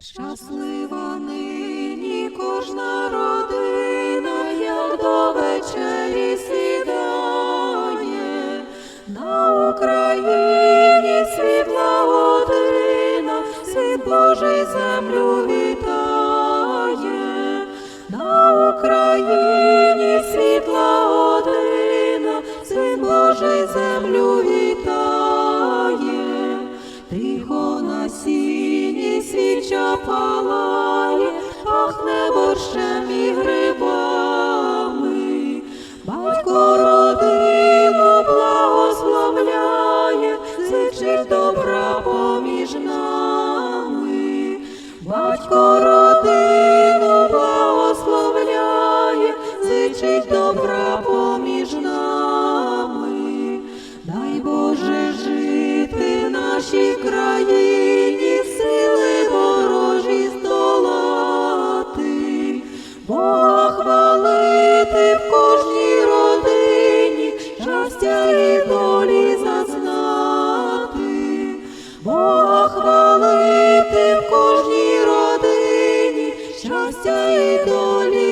Щаслива нині кожна родина, як до вечері сідає, на Україні світла година, світ Божий землю вітає, на Україні світла година, світ Божий землю палає, пахне борщем і грибами, батько родину благословляє, зичить добра поміж нами, батько родину благословляє, зичить добра поміж нами, дай Боже жити в нашій країні, здолати, Бога хвалити в кожній родині, щастя і долі зазнати, Похвалити хвалити в кожній родині, щастя і долі